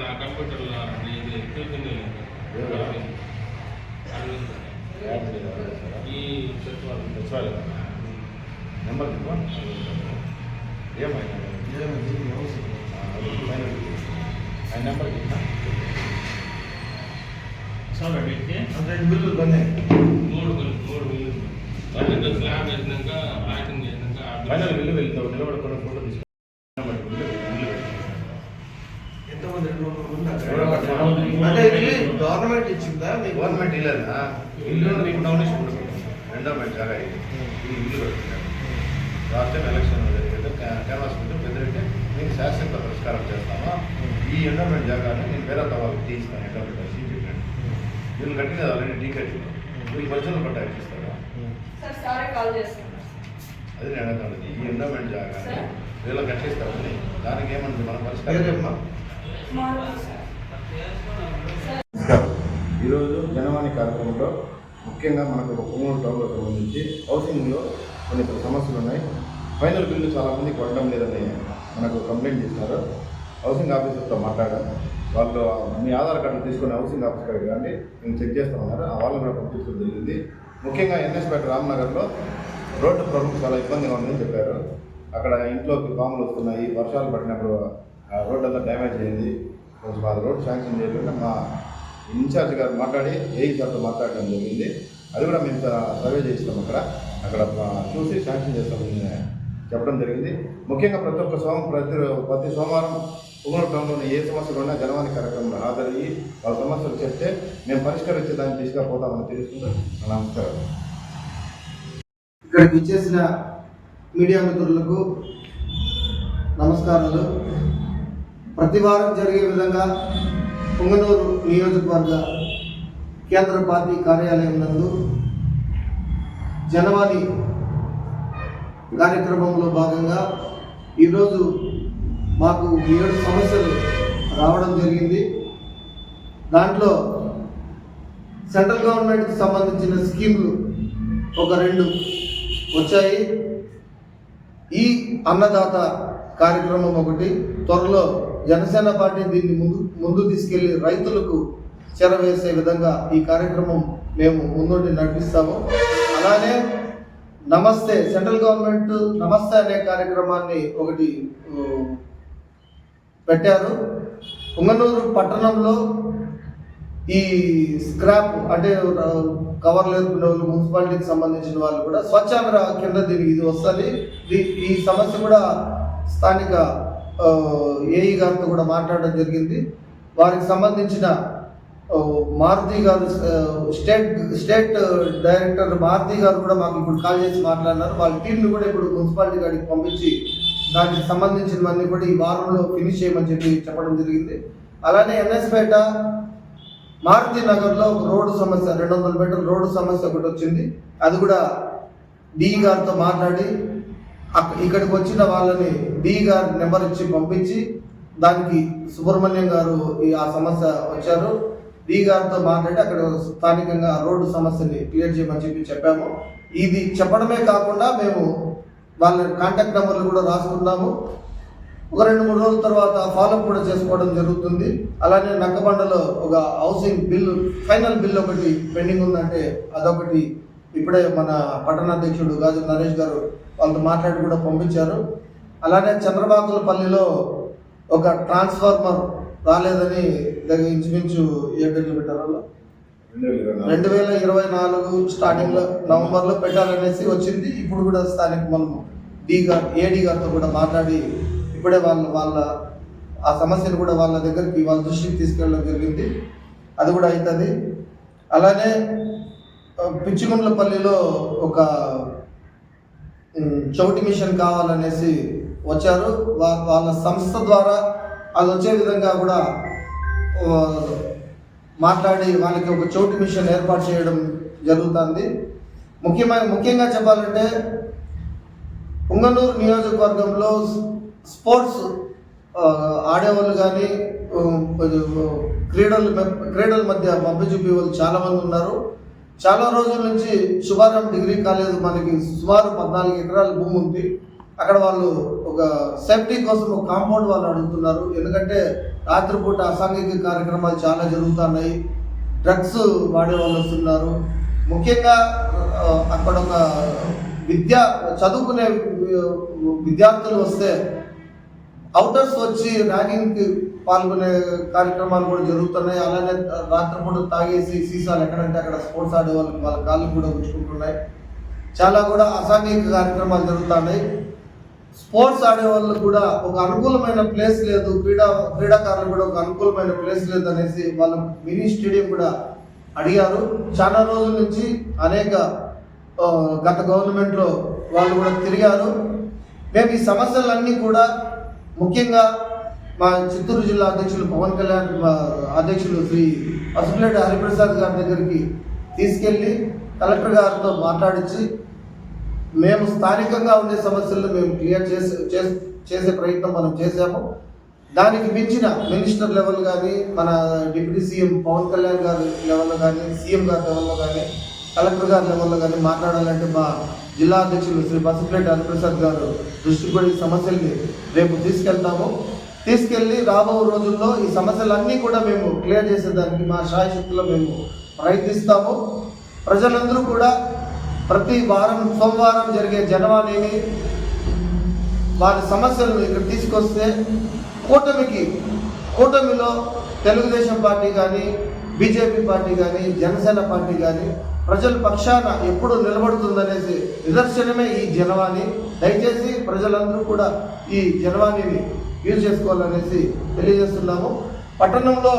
నా కంప్యూటర్లో ఇది చూసింది ఈ సచివాలయం నెంబర్ ఏమైనా ఆ నెంబర్ సార్ రెండు బిల్లులు బందే మూడు బిల్లు మూడు బిల్లు. అంటే స్లాబ్ వేసినాక ప్యాకింగ్ చేసినాక ఫైనల్ బిల్లు వెళ్తావు. నిలబడుకున్న ఫోటో తీసుకుని బిల్లు బిల్లు పెట్టు. ఎంతమంది రెండు వందల మంది అక్కడ? ఎవరో ఒకరు మనం- అంటే ఇది గవర్నమెంట్ ఇచ్చిందా? మీకు గవర్నమెంట్ ఇల్లేదా ఇల్లు నీకు డొనేషన్ కూడా రెండో మెంట్ జాగా ఇది. ఇది ఇల్లు లాస్ట్ టైం ఎలక్షన్ జరిగింది. క్యాన్వాస్ ఉంటే పెద్దరికే మీకు శాశ్వత పరిష్కారం చేస్తామా ఈ ఎండోమెంట్ జాగాని నేను వేరే వాళ్ళకి తీస్తాను. ఎండోమెంట్ సీట్ చెప్పాను. వీళ్ళు కట్టినది ఆల్రెడీ టీ కట్టి వీళ్ళు పరిచయం పట్ట ఇస్తారా? సార్ సారే కాల్ చేస్తున్నారు అది నేను అడుగుతాను ఈ ఎండోమెంట్ జాగాని సార్. వీళ్ళు కట్టిస్తామని దానికి ఏమంటుంది మన పరిష్కారం పేరేమ్మా? ఈరోజు జనవాణి కార్యక్రమంలో ముఖ్యంగా మనకు ఒక కొమ్మూరు టౌన్లో సంబంధించి హౌసింగ్లో కొన్ని సమస్యలు ఉన్నాయి. ఫైనల్ బిల్లు చాలామంది కొట్టడం లేదని మనకు కంప్లైంట్ చేశారు. హౌసింగ్ ఆఫీసర్తో మాట్లాడాం. వాళ్ళు మీ ఆధార్ కార్డు తీసుకుని హౌసింగ్ ఆఫీస్ కాడికి రండి మేము చెక్ చేస్తామన్నారు. ఆ వాళ్ళని కూడా పంపించడం జరిగింది. ముఖ్యంగా ఎన్ఎస్పేట రామ్నగర్లో రోడ్డు ప్రాబ్లం చాలా ఇబ్బందిగా ఉందని చెప్పారు. అక్కడ ఇంట్లోకి పాములు వస్తున్నాయి. వర్షాలు పడినప్పుడు ఆ అంతా డ్యామేజ్ అయింది. కొంచెం ఆ రోడ్ శాంక్షన్ చేయకుండా మా ఇన్ఛార్జ్ గారు మాట్లాడి ఏఈ గారితో మాట్లాడడం జరిగింది అది కూడా మేము సర్వే చేస్తాం అక్కడ. అక్కడ చూసి శాంక్షన్ చేస్తామని చెప్పడం జరిగింది. ముఖ్యంగా ప్రతి ఒక్క సోమ ప్రతి ప్రతి సోమవారం పుంగూరు టౌన్లోని ఏ సమస్యలు ఉన్నా జనవాణి కార్యక్రమంలో హాజరయ్యి వాళ్ళ సమస్యలు చెప్తే మేము పరిష్కరించే దాన్ని తీసుకుపోతామని తెలుస్తుంది నమస్కారం. ఇక్కడికి ఇచ్చేసిన మీడియా మిత్రులకు నమస్కారాలు. ప్రతి వారం జరిగే విధంగా పొంగనూరు నియోజకవర్గ కేంద్ర పార్టీ కార్యాలయం నందు జనవాణి కార్యక్రమంలో భాగంగా ఈరోజు మాకు ఏడు సమస్యలు రావడం జరిగింది. దాంట్లో సెంట్రల్ గవర్నమెంట్కి సంబంధించిన స్కీములు ఒక రెండు వచ్చాయి. ఈ అన్నదాత కార్యక్రమం ఒకటి త్వరలో జనసేన పార్టీ దీన్ని ముందు ముందు తీసుకెళ్ళి రైతులకు చేరవేసే విధంగా ఈ కార్యక్రమం మేము ముందుండి నడిపిస్తాము. అలానే నమస్తే సెంట్రల్ గవర్నమెంట్ నమస్తే అనే కార్యక్రమాన్ని ఒకటి పెట్టారు. ఉంగనూరు పట్టణంలో ఈ స్క్రాప్ అంటే కవర్లు వేసుకునే వాళ్ళు మున్సిపాలిటీకి సంబంధించిన వాళ్ళు కూడా స్వచ్ఛాంధ్ర కింద దీనికి ఇది వస్తుంది. ఈ సమస్య కూడా స్థానిక ఏఈ గారితో కూడా మాట్లాడడం జరిగింది. వారికి సంబంధించిన మారుతి గారు స్టేట్ స్టేట్ డైరెక్టర్ మారుతి గారు కూడా మాకు ఇప్పుడు కాల్ చేసి మాట్లాడినారు. వాళ్ళ టీంని కూడా ఇప్పుడు మున్సిపాలిటీ గారికి పంపించి దానికి సంబంధించినవన్నీ కూడా ఈ వారంలో ఫినిష్ చేయమని చెప్పి చెప్పడం జరిగింది. అలానే ఎన్ఎస్పేట మారుతి నగర్లో ఒక రోడ్డు సమస్య రెండు వందల మీటర్ల రోడ్డు సమస్య ఒకటి వచ్చింది. అది కూడా డి గారితో మాట్లాడి ఇక్కడికి వచ్చిన వాళ్ళని డి గారు నెంబర్ ఇచ్చి పంపించి దానికి సుబ్రహ్మణ్యం గారు ఈ ఆ సమస్య వచ్చారు. డి గారితో మాట్లాడి అక్కడ స్థానికంగా రోడ్డు సమస్యని క్లియర్ చేయమని చెప్పి చెప్పాము. ఇది చెప్పడమే కాకుండా మేము వాళ్ళ కాంటాక్ట్ నెంబర్లు కూడా రాసుకున్నాము. ఒక రెండు మూడు రోజుల తర్వాత ఫాలోఅప్ కూడా చేసుకోవడం జరుగుతుంది. అలానే నక్కబండలో ఒక హౌసింగ్ బిల్లు ఫైనల్ బిల్ ఒకటి పెండింగ్ ఉందంటే అదొకటి ఇప్పుడే మన పట్టణాధ్యక్షుడు గాజు నరేష్ గారు వాళ్ళతో మాట్లాడి కూడా పంపించారు. అలానే చంద్రబాకులపల్లిలో ఒక ట్రాన్స్ఫార్మర్ రాలేదని దగ్గర ఇంచుమించు ఏడు పెట్టారు రెండు వేల ఇరవై నాలుగు స్టార్టింగ్లో నవంబర్లో పెట్టాలనేసి వచ్చింది. ఇప్పుడు కూడా స్థానిక మనం డి గారు ఏడి గారితో కూడా మాట్లాడి ఇప్పుడే వాళ్ళ వాళ్ళ ఆ సమస్యను కూడా వాళ్ళ దగ్గరికి వాళ్ళ దృష్టికి తీసుకెళ్ళడం జరిగింది. అది కూడా అవుతుంది అలానే ఆ, పిచ్చిగుండ్లపల్లిలో ఒక చౌటి మిషన్ కావాలనేసి వచ్చారు. వాళ్ళ సంస్థ ద్వారా అది వచ్చే విధంగా కూడా మాట్లాడి వాళ్ళకి ఒక చోటు మిషన్ ఏర్పాటు చేయడం జరుగుతుంది. ముఖ్యమైన ముఖ్యంగా చెప్పాలంటే పుంగనూరు నియోజకవర్గంలో స్పోర్ట్స్ ఆడేవాళ్ళు కానీ క్రీడలు క్రీడల మధ్య మబ్బు చూపే వాళ్ళు చాలామంది ఉన్నారు. చాలా రోజుల నుంచి శుభారం డిగ్రీ కాలేజ్ మనకి సుమారు పద్నాలుగు ఎకరాల భూమి ఉంది. అక్కడ వాళ్ళు ఒక సేఫ్టీ కోసం ఒక కాంపౌండ్ వాళ్ళు అడుగుతున్నారు. ఎందుకంటే రాత్రిపూట అసాంఘిక కార్యక్రమాలు చాలా జరుగుతున్నాయి. డ్రగ్స్ వాడే వాళ్ళు వస్తున్నారు. ముఖ్యంగా అక్కడ ఒక విద్య చదువుకునే విద్యార్థులు వస్తే అవుటర్స్ వచ్చి ర్యాగింగ్కి పాల్గొనే కార్యక్రమాలు కూడా జరుగుతున్నాయి. అలానే రాత్రిపూట తాగేసి సీసాలు ఎక్కడంటే అక్కడ స్పోర్ట్స్ ఆడే వాళ్ళకి వాళ్ళ కాళ్ళు కూడా ఉంచుకుంటున్నాయి చాలా కూడా అసాంఘిక కార్యక్రమాలు జరుగుతున్నాయి. స్పోర్ట్స్ ఆడే వాళ్ళు కూడా ఒక అనుకూలమైన ప్లేస్ లేదు. క్రీడా క్రీడాకారులు కూడా ఒక అనుకూలమైన ప్లేస్ లేదు అనేసి వాళ్ళు మినీ స్టేడియం కూడా అడిగారు. చాలా రోజుల నుంచి అనేక గత గవర్నమెంట్లో వాళ్ళు కూడా తిరిగారు. మేము ఈ సమస్యలన్నీ కూడా ముఖ్యంగా మా చిత్తూరు జిల్లా అధ్యక్షులు పవన్ కళ్యాణ్ మా అధ్యక్షులు శ్రీ పసుపులేటి హరిప్రసాద్ గారి దగ్గరికి తీసుకెళ్ళి కలెక్టర్ గారితో మాట్లాడించి మేము స్థానికంగా ఉండే సమస్యలను మేము క్లియర్ చేసే చేసే ప్రయత్నం మనం చేశాము. దానికి మించిన మినిస్టర్ లెవెల్ కానీ మన డిప్యూటీ సీఎం పవన్ కళ్యాణ్ గారి లెవెల్లో కానీ సీఎం గారి లెవెల్లో కానీ కలెక్టర్ గారి వల్ల కానీ మాట్లాడాలంటే మా జిల్లా అధ్యక్షులు శ్రీ బసప్లేటి హరిప్రసాద్ గారు దృష్టికి కూడా ఈ సమస్యల్ని రేపు తీసుకెళ్తాము. తీసుకెళ్ళి రాబో రోజుల్లో ఈ సమస్యలన్నీ కూడా మేము క్లియర్ చేసేదానికి మా శాయశక్తిలో మేము ప్రయత్నిస్తాము. ప్రజలందరూ కూడా ప్రతి వారం సోమవారం జరిగే జనవాణిని వారి సమస్యలను ఇక్కడ తీసుకొస్తే కూటమికి కూటమిలో తెలుగుదేశం పార్టీ కానీ బీజేపీ పార్టీ కానీ జనసేన పార్టీ కానీ ప్రజల పక్షాన ఎప్పుడు నిలబడుతుందనేసి నిదర్శనమే ఈ జనవాణి. దయచేసి ప్రజలందరూ కూడా ఈ జనవాణిని యూజ్ చేసుకోవాలనేసి తెలియజేస్తున్నాము. పట్టణంలో